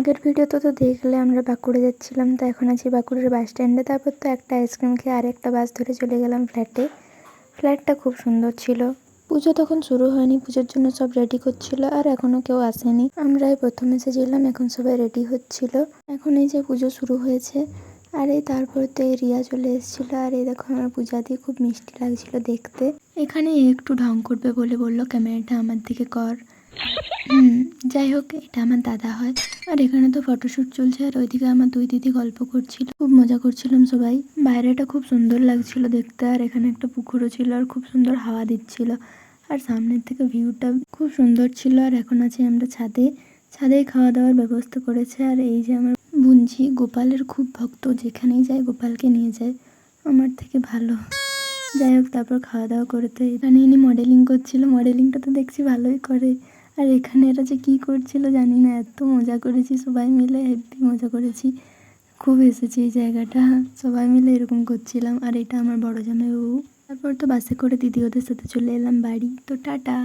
আগের ভিডিওতে তো দেখলে আমরা বাঁকুড়ে যাচ্ছিলাম, তো এখন আছি বাঁকুড়ের বাস স্ট্যান্ডে তারপর তো একটা আইসক্রিম খেয়ে আরেকটা বাস ধরে চলে গেলাম ফ্ল্যাটে ফ্ল্যাটটা খুব সুন্দর ছিল। পুজো তখন শুরু হয়নি, পুজোর জন্য সব রেডি করছিল, আর এখনও কেউ আসেনি। আমরাই প্রথম এসেছিলাম, এখন সবাই রেডি হচ্ছিল। এখন এই যে পুজো শুরু হয়েছে, আর এই তারপর তো এই রিয়া চলে এসেছিল, আর এই দেখো আমার পূজা দিয়ে খুব মিষ্টি লাগছিল দেখতে। এখানে একটু ঢং করবে বলে বলল, ক্যামেরাটা আমার দিকে কর। যাই হোক এটা আমার দাদা হয়। আর এখানে তো ফটোশ্যুট চলছে, আর ওইদিকে আমার দুই দিদি গল্প করছিল, খুব মজা করছিলাম সবাই। বাইরেটা খুব সুন্দর লাগছিল দেখতে, আর এখানে একটা পুকুরও ছিল, আর খুব সুন্দর হাওয়া দিচ্ছিল। আর সামনের থেকে ভিউটা খুব সুন্দর ছিল, আর এখন আছি আমরা ছাদে। ছাদেই খাওয়া দাওয়ার ব্যবস্থা করেছে, আর এই যে আমার বুনঝি গোপালের খুব ভক্ত, যেখানেই যায় গোপালকে নিয়ে যায়, আমার থেকে ভালো। যাই হোক তারপর খাওয়া দাওয়া করতে এখানে ইনি মডেলিং করছিল, মডেলিংটা তো দেখছি ভালোই করে। আর এখানে এরা যে কী করছিল জানি না, এত মজা করেছি, সবাই মিলে হেব্বি মজা করেছি। খুব এসেছি এই জায়গাটা, সবাই মিলে এরকম করছিলাম। আর এটা আমার বড় জামাইবাবু তারপর তো বাসে করে দিদি ওদের সাথে চলে এলাম বাড়ি। তো টাটা।